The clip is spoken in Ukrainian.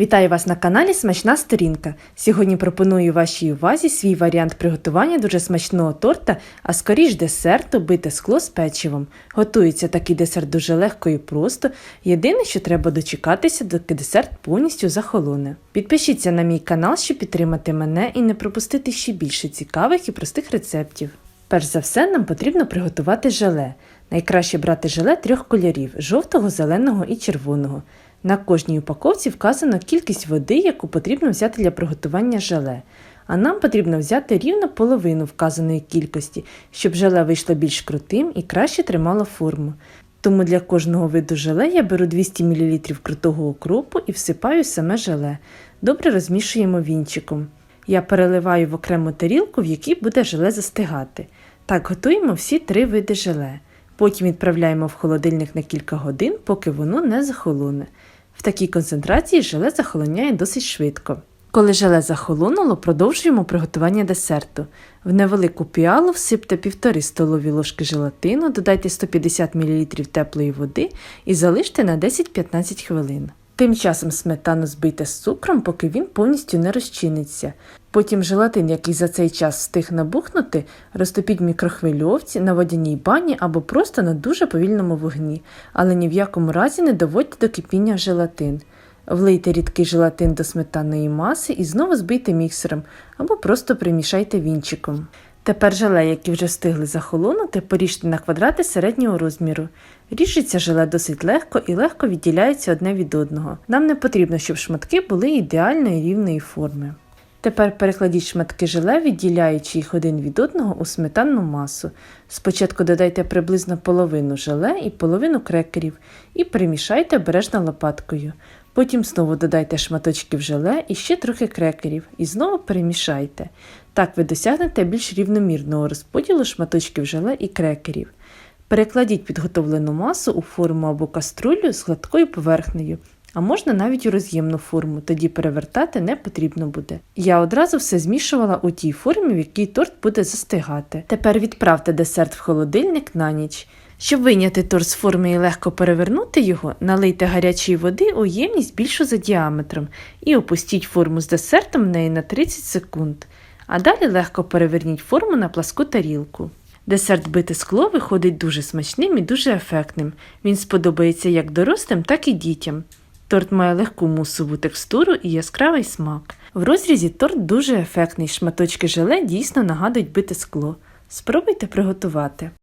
Вітаю вас на каналі Смачна Сторінка. Сьогодні пропоную вашій увазі свій варіант приготування дуже смачного торта, а скоріш десерту бите скло з печивом. Готується такий десерт дуже легко і просто. Єдине, що треба дочекатися, доки десерт повністю захолоне. Підпишіться на мій канал, щоб підтримати мене і не пропустити ще більше цікавих і простих рецептів. Перш за все, нам потрібно приготувати желе. Найкраще брати желе трьох кольорів жовтого, зеленого і червоного. На кожній упаковці вказано кількість води, яку потрібно взяти для приготування желе. А нам потрібно взяти рівно половину вказаної кількості, щоб желе вийшло більш крутим і краще тримало форму. Тому для кожного виду желе я беру 200 мл крутого укропу і всипаю саме желе. Добре розмішуємо вінчиком. Я переливаю в окрему тарілку, в якій буде желе застигати. Так готуємо всі три види желе. Потім відправляємо в холодильник на кілька годин, поки воно не захолоне. В такій концентрації желе захолоняє досить швидко. Коли желе захолонуло, продовжуємо приготування десерту. В невелику піалу всипте 1,5 столові ложки желатину, додайте 150 мл теплої води і залиште на 10-15 хвилин. Тим часом сметану збийте з цукром, поки він повністю не розчиниться. Потім желатин, який за цей час встиг набухнути, розтопіть в мікрохвильовці на водяній бані або просто на дуже повільному вогні, але ні в якому разі не доводьте до кипіння желатин. Влийте рідкий желатин до сметанної маси і знову збийте міксером або просто примішайте вінчиком. Тепер желе, які вже встигли захолонути, поріжте на квадрати середнього розміру. Ріжеться желе досить легко і легко відділяється одне від одного. Нам не потрібно, щоб шматки були ідеальної рівної форми. Тепер перекладіть шматки желе, відділяючи їх один від одного у сметанну масу. Спочатку додайте приблизно половину желе і половину крекерів і перемішайте обережно лопаткою. Потім знову додайте шматочків желе і ще трохи крекерів і знову перемішайте. Так ви досягнете більш рівномірного розподілу шматочків желе і крекерів. Перекладіть підготовлену масу у форму або каструлю з гладкою поверхнею, а можна навіть у роз'ємну форму, тоді перевертати не потрібно буде. Я одразу все змішувала у тій формі, в якій торт буде застигати. Тепер відправте десерт в холодильник на ніч. Щоб вийняти торт з форми і легко перевернути його, налийте гарячої води у ємність більшу за діаметром і опустіть форму з десертом в неї на 30 секунд. А далі легко переверніть форму на пласку тарілку. Десерт бите скло виходить дуже смачним і дуже ефектним. Він сподобається як дорослим, так і дітям. Торт має легку мусову текстуру і яскравий смак. В розрізі торт дуже ефектний, шматочки желе дійсно нагадують бите скло. Спробуйте приготувати.